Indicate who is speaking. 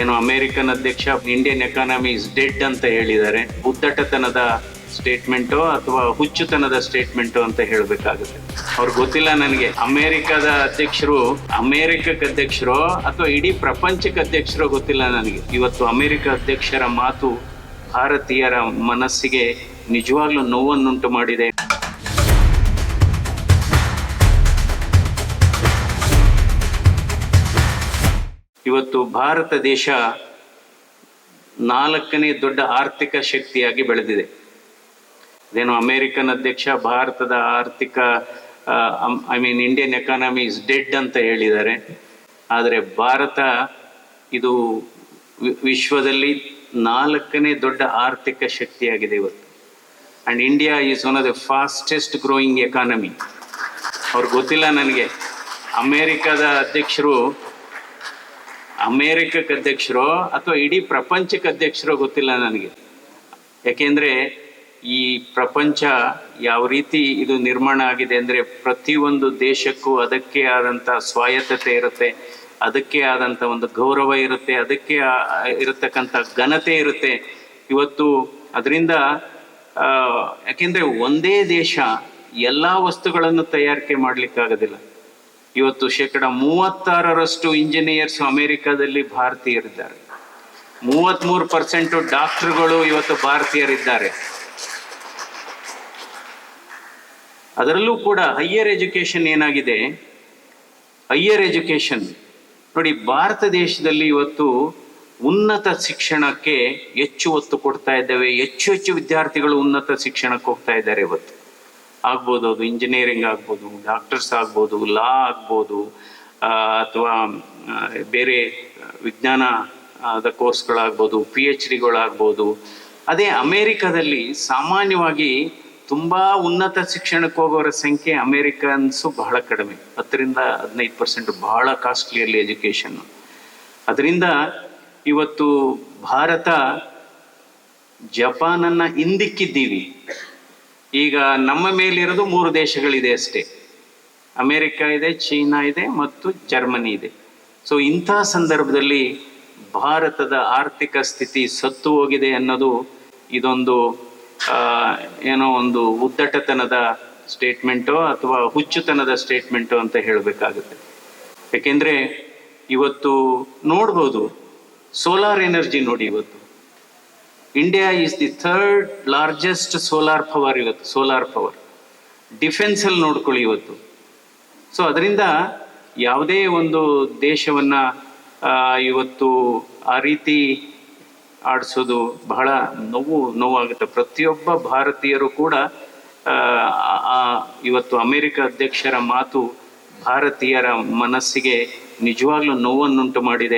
Speaker 1: ಏನು ಅಮೆರಿಕನ್ ಅಧ್ಯಕ್ಷ Indian economy is dead ಅಂತ ಹೇಳಿದ್ದಾರೆ. ಉದ್ದಟತನದ ಸ್ಟೇಟ್ಮೆಂಟ್ ಅಥವಾ ಹುಚ್ಚುತನದ ಸ್ಟೇಟ್ಮೆಂಟ್ ಅಂತ ಹೇಳಬೇಕಾಗುತ್ತೆ. ಅವ್ರಿಗೆ ಗೊತ್ತಿಲ್ಲ ನನಗೆ. ಅಮೆರಿಕದ ಅಧ್ಯಕ್ಷರು, ಅಮೆರಿಕಕ್ಕೆ ಅಧ್ಯಕ್ಷರು ಅಥವಾ ಇಡೀ ಪ್ರಪಂಚಕ್ಕೆ ಅಧ್ಯಕ್ಷರು ಗೊತ್ತಿಲ್ಲ ನನಗೆ. ಇವತ್ತು ಅಮೆರಿಕ ಅಧ್ಯಕ್ಷರ ಮಾತು ಭಾರತೀಯರ ಮನಸ್ಸಿಗೆ ನಿಜವಾಗ್ಲೂ ನೋವನ್ನುಂಟು ಮಾಡಿದೆ. ಇವತ್ತು ಭಾರತ ದೇಶ ನಾಲ್ಕನೇ ದೊಡ್ಡ ಆರ್ಥಿಕ ಶಕ್ತಿಯಾಗಿ ಬೆಳೆದಿದೆ. ಇದೇನು ಅಮೇರಿಕನ್ ಅಧ್ಯಕ್ಷ, ಭಾರತದ ಆರ್ಥಿಕ I mean Indian economy is dead ಅಂತ ಹೇಳಿದ್ದಾರೆ. ಆದರೆ ಭಾರತ ಇದು ವಿಶ್ವದಲ್ಲಿ ನಾಲ್ಕನೇ ದೊಡ್ಡ ಆರ್ಥಿಕ ಶಕ್ತಿಯಾಗಿದೆ ಇವತ್ತು. And India is one of the fastest growing economy. ಅವ್ರಿಗೆ ಗೊತ್ತಿಲ್ಲ ನನಗೆ. ಅಮೇರಿಕಾದ ಅಧ್ಯಕ್ಷರು ಅಮೇರಿಕಕ್ಕೆ ಅಧ್ಯಕ್ಷರು ಅಥವಾ ಇಡೀ ಪ್ರಪಂಚಕ್ಕೆ ಅಧ್ಯಕ್ಷರು ಗೊತ್ತಿಲ್ಲ ನನಗೆ. ಯಾಕೆಂದರೆ ಈ ಪ್ರಪಂಚ ಯಾವ ರೀತಿ ಇದು ನಿರ್ಮಾಣ ಆಗಿದೆ ಅಂದರೆ ಪ್ರತಿಯೊಂದು ದೇಶಕ್ಕೂ ಅದಕ್ಕೆ ಆದಂಥ ಸ್ವಾಯತ್ತತೆ ಇರುತ್ತೆ, ಅದಕ್ಕೆ ಆದಂಥ ಒಂದು ಗೌರವ ಇರುತ್ತೆ, ಅದಕ್ಕೆ ಇರತಕ್ಕಂಥ ಘನತೆ ಇರುತ್ತೆ. ಇವತ್ತು ಅದರಿಂದ ಯಾಕೆಂದ್ರೆ ಒಂದೇ ದೇಶ ಎಲ್ಲ ವಸ್ತುಗಳನ್ನು ತಯಾರಿಕೆ ಮಾಡ್ಲಿಕ್ಕಾಗೋದಿಲ್ಲ. ಇವತ್ತು ಶೇಕಡ ಮೂವತ್ತಾರರಷ್ಟು ಇಂಜಿನಿಯರ್ಸ್ ಅಮೆರಿಕಾದಲ್ಲಿ ಭಾರತೀಯರಿದ್ದಾರೆ. ಮೂವತ್ಮೂರು ಪರ್ಸೆಂಟ್ ಡಾಕ್ಟರ್ಗಳು ಇವತ್ತು ಭಾರತೀಯರಿದ್ದಾರೆ. ಅದರಲ್ಲೂ ಕೂಡ ಹೈಯರ್ ಎಜುಕೇಷನ್ ಏನಾಗಿದೆ? ಹೈಯರ್ ಎಜುಕೇಶನ್ ನೋಡಿ, ಭಾರತ ದೇಶದಲ್ಲಿ ಇವತ್ತು ಉನ್ನತ ಶಿಕ್ಷಣಕ್ಕೆ ಹೆಚ್ಚು ಒತ್ತು ಕೊಡ್ತಾ ಇದ್ದೇವೆ. ಹೆಚ್ಚು ಹೆಚ್ಚು ವಿದ್ಯಾರ್ಥಿಗಳು ಉನ್ನತ ಶಿಕ್ಷಣಕ್ಕೆ ಹೋಗ್ತಾ ಇದ್ದಾರೆ ಇವತ್ತು. ಆಗ್ಬೋದು, ಅದು ಇಂಜಿನಿಯರಿಂಗ್ ಆಗ್ಬೋದು ಡಾಕ್ಟರ್ಸ್ ಆಗ್ಬೋದು ಲಾ ಆಗ್ಬೋದು ಅಥವಾ ಬೇರೆ ವಿಜ್ಞಾನದ ಕೋರ್ಸ್ಗಳಾಗ್ಬೋದು ಪಿ ಎಚ್ ಡಿಗಳಾಗ್ಬೋದು ಅದೇ ಅಮೇರಿಕಾದಲ್ಲಿ ಸಾಮಾನ್ಯವಾಗಿ ತುಂಬಾ ಉನ್ನತ ಶಿಕ್ಷಣಕ್ಕೆ ಹೋಗೋರ ಸಂಖ್ಯೆ ಅಮೇರಿಕನ್ಸು ಬಹಳ ಕಡಿಮೆ. ಹತ್ತರಿಂದ ಹದಿನೈದು ಪರ್ಸೆಂಟ್ ಬಹಳ ಕಾಸ್ಟ್ಲಿಯಲ್ಲಿ ಎಜುಕೇಶನ್ ಅದರಿಂದ ಇವತ್ತು ಭಾರತ ಜಪಾನನ್ನ ಹಿಂದಿಕ್ಕಿದ್ದೀವಿ. ಈಗ ನಮ್ಮ ಮೇಲಿರೋದು ಮೂರು ದೇಶಗಳಿದೆ ಅಷ್ಟೇ. ಅಮೆರಿಕ ಇದೆ, ಚೀನಾ ಇದೆ ಮತ್ತು ಜರ್ಮನಿ ಇದೆ. ಸೊ ಇಂಥ ಸಂದರ್ಭದಲ್ಲಿ ಭಾರತದ ಆರ್ಥಿಕ ಸ್ಥಿತಿ ಸತ್ತು ಹೋಗಿದೆ ಅನ್ನೋದು ಇದೊಂದು ಏನೋ ಒಂದು ಉದ್ದಟತನದ ಸ್ಟೇಟ್ಮೆಂಟು ಅಥವಾ ಹುಚ್ಚುತನದ ಸ್ಟೇಟ್ಮೆಂಟು ಅಂತ ಹೇಳಬೇಕಾಗುತ್ತೆ. ಯಾಕೆಂದರೆ ಇವತ್ತು ನೋಡ್ಬೋದು, ಸೋಲಾರ್ ಎನರ್ಜಿ ನೋಡಿ ಇವತ್ತು. India is the third largest solar power ಇವತ್ತು ಸೋಲಾರ್ ಪವರ್ ಡಿಫೆನ್ಸ್ ಅಲ್ಲಿ ನೋಡ್ಕೊಳ್ಳಿ ಇವತ್ತು. ಸೊ ಅದರಿಂದ ಯಾವುದೇ ಒಂದು ದೇಶವನ್ನ ಇವತ್ತು ಆ ರೀತಿ ಆಡಿಸೋದು ಬಹಳ ನೋವು, ನೋವಾಗುತ್ತೆ. ಪ್ರತಿಯೊಬ್ಬ ಭಾರತೀಯರು ಕೂಡ ಇವತ್ತು ಅಮೆರಿಕ ಅಧ್ಯಕ್ಷರ ಮಾತು ಭಾರತೀಯರ ಮನಸ್ಸಿಗೆ ನಿಜವಾಗ್ಲೂ ನೋವನ್ನುಂಟು ಮಾಡಿದೆ.